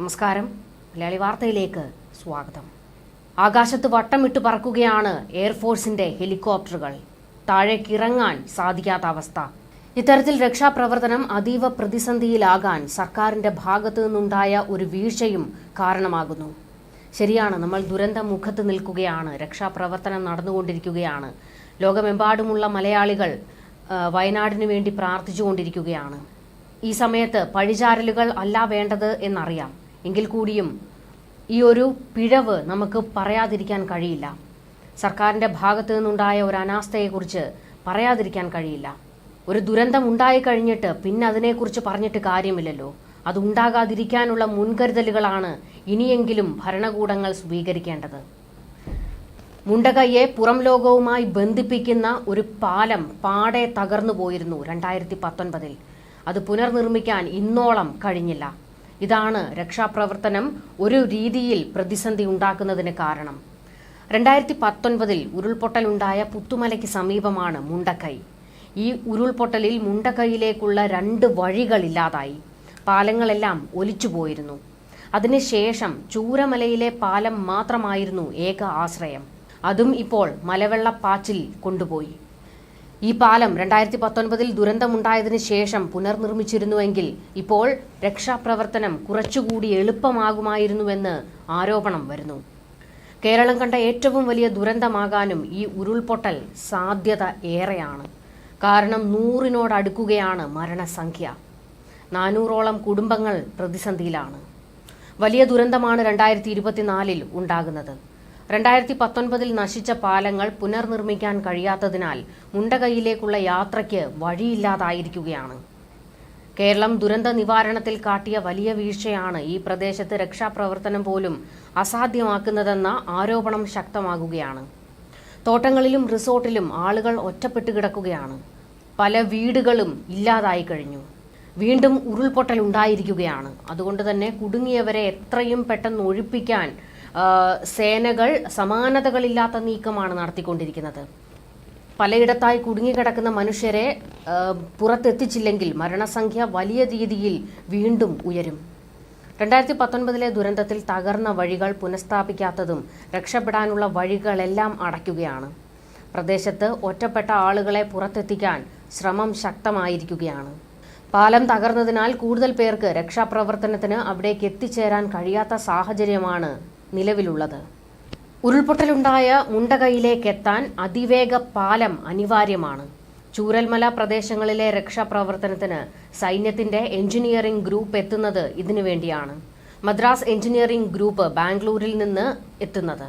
നമസ്കാരം. മലയാളി വാർത്തയിലേക്ക് സ്വാഗതം. ആകാശത്ത് വട്ടമിട്ട് പറക്കുകയാണ് എയർഫോഴ്സിന്റെ ഹെലികോപ്റ്ററുകൾ. താഴേക്കിറങ്ങാൻ സാധിക്കാത്ത അവസ്ഥ. ഇത്തരത്തിൽ രക്ഷാപ്രവർത്തനം അതീവ പ്രതിസന്ധിയിലാകാൻ സർക്കാരിന്റെ ഭാഗത്തു നിന്നുണ്ടായ ഒരു വീഴ്ചയും കാരണമാകുന്നു. ശരിയാണ് നമ്മൾ ദുരന്ത മുഖത്ത് നിൽക്കുകയാണ് രക്ഷാപ്രവർത്തനം നടന്നുകൊണ്ടിരിക്കുകയാണ്. ലോകമെമ്പാടുമുള്ള മലയാളികൾ വയനാടിനു വേണ്ടി പ്രാർത്ഥിച്ചുകൊണ്ടിരിക്കുകയാണ്. ഈ സമയത്ത് പഴിചാരലുകൾ അല്ല വേണ്ടത് എന്നറിയാം. എങ്കിൽ കൂടിയും ഈ ഒരു പിഴവ് നമുക്ക് പറയാതിരിക്കാൻ കഴിയില്ല. സർക്കാരിന്റെ ഭാഗത്തു നിന്നുണ്ടായ ഒരു അനാസ്ഥയെക്കുറിച്ച് പറയാതിരിക്കാൻ കഴിയില്ല. ഒരു ദുരന്തം ഉണ്ടായി കഴിഞ്ഞിട്ട് പിന്നെ അതിനെക്കുറിച്ച് പറഞ്ഞിട്ട് കാര്യമില്ലല്ലോ. അത് ഉണ്ടാകാതിരിക്കാനുള്ള മുൻകരുതലുകളാണ് ഇനിയെങ്കിലും ഭരണകൂടങ്ങൾ സ്വീകരിക്കേണ്ടത്. മുണ്ടകയ്യെ പുറം ലോകവുമായി ബന്ധിപ്പിക്കുന്ന ഒരു പാലം പാടെ തകർന്നു പോയിരുന്നു രണ്ടായിരത്തി പത്തൊൻപതിൽ. അത് പുനർനിർമ്മിക്കാൻ ഇന്നോളം കഴിഞ്ഞില്ല. ഇതാണ് രക്ഷാപ്രവർത്തനം ഒരു രീതിയിൽ പ്രതിസന്ധി ഉണ്ടാക്കുന്നതിന് കാരണം. രണ്ടായിരത്തി പത്തൊൻപതിൽ ഉരുൾപൊട്ടലുണ്ടായ പുത്തുമലയ്ക്ക് സമീപമാണ് മുണ്ടക്കൈ. ഈ ഉരുൾപൊട്ടലിൽ മുണ്ടക്കൈയിലേക്കുള്ള രണ്ട് വഴികളില്ലാതായി പാലങ്ങളെല്ലാം ഒലിച്ചുപോയിരുന്നു അതിനുശേഷം ചൂരമലയിലെ പാലം മാത്രമായിരുന്നു ഏക ആശ്രയം. അതും ഇപ്പോൾ മലവെള്ളപ്പാച്ചിൽ കൊണ്ടുപോയി. ഈ പാലം രണ്ടായിരത്തി പത്തൊൻപതിൽ ദുരന്തമുണ്ടായതിനു ശേഷം പുനർനിർമ്മിച്ചിരുന്നുവെങ്കിൽ ഇപ്പോൾ രക്ഷാപ്രവർത്തനം കുറച്ചുകൂടി എളുപ്പമാകുമായിരുന്നുവെന്ന് ആരോപണം വരുന്നു. കേരളം കണ്ട ഏറ്റവും വലിയ ദുരന്തമാകാനും ഈ ഉരുൾപൊട്ടൽ സാധ്യത ഏറെയാണ്. കാരണം നൂറിനോടടുക്കുകയാണ് മരണസംഖ്യ. നാനൂറോളം കുടുംബങ്ങൾ പ്രതിസന്ധിയിലാണ്. വലിയ ദുരന്തമാണ് രണ്ടായിരത്തി ഇരുപത്തിനാലിൽ ഉണ്ടാകുന്നത്. രണ്ടായിരത്തി പത്തൊൻപതിൽ നശിച്ച പാലങ്ങൾ പുനർനിർമ്മിക്കാൻ കഴിയാത്തതിനാൽ മുണ്ടകൈയിലേക്കുള്ള യാത്രയ്ക്ക് വഴിയില്ലാതായിരിക്കുകയാണ്. കേരളം ദുരന്ത നിവാരണത്തിൽ കാട്ടിയ വലിയ വീഴ്ചയാണ് ഈ പ്രദേശത്ത് രക്ഷാപ്രവർത്തനം പോലും അസാധ്യമാക്കുന്നതെന്ന ആരോപണം ശക്തമാകുകയാണ്. തോട്ടങ്ങളിലും റിസോർട്ടിലും ആളുകൾ ഒറ്റപ്പെട്ട് കിടക്കുകയാണ്. പല വീടുകളും ഇല്ലാതായി കഴിഞ്ഞു. വീണ്ടും ഉരുൾപൊട്ടൽ ഉണ്ടായിരിക്കുകയാണ്. അതുകൊണ്ട് തന്നെ കുടുങ്ങിയവരെ എത്രയും പെട്ടെന്ന് ഒഴിപ്പിക്കാൻ സേനകൾ സമാനതകളില്ലാത്ത നീക്കമാണ് നടത്തിക്കൊണ്ടിരിക്കുന്നത്. പലയിടത്തായി കുടുങ്ങിക്കിടക്കുന്ന മനുഷ്യരെ പുറത്തെത്തിച്ചില്ലെങ്കിൽ മരണസംഖ്യ വലിയ രീതിയിൽ വീണ്ടും ഉയരും. രണ്ടായിരത്തി പത്തൊൻപതിലെ ദുരന്തത്തിൽ തകർന്ന വഴികൾ പുനഃസ്ഥാപിക്കാത്തതും രക്ഷപ്പെടാനുള്ള വഴികളെല്ലാം അടയ്ക്കുകയാണ്. പ്രദേശത്ത് ഒറ്റപ്പെട്ട ആളുകളെ പുറത്തെത്തിക്കാൻ ശ്രമം ശക്തമായിരിക്കുകയാണ്. പാലം തകർന്നതിനാൽ കൂടുതൽ പേർക്ക് രക്ഷാപ്രവർത്തനത്തിന് അവിടേക്ക് എത്തിച്ചേരാൻ കഴിയാത്ത സാഹചര്യമാണ് നിലവിലുള്ളത്. ഉരുൾപൊട്ടലുണ്ടായ മുണ്ടകയിലേക്കെത്താൻ അതിവേഗ പാലം അനിവാര്യമാണ്. ചൂരൽമല പ്രദേശങ്ങളിലെ രക്ഷാപ്രവർത്തനത്തിന് സൈന്യത്തിന്റെ എഞ്ചിനീയറിംഗ് ഗ്രൂപ്പ് എത്തുന്നത് ഇതിനുവേണ്ടിയാണ് മദ്രാസ് എഞ്ചിനീയറിംഗ് ഗ്രൂപ്പ് ബാംഗ്ലൂരിൽ നിന്ന് എത്തുന്നത്.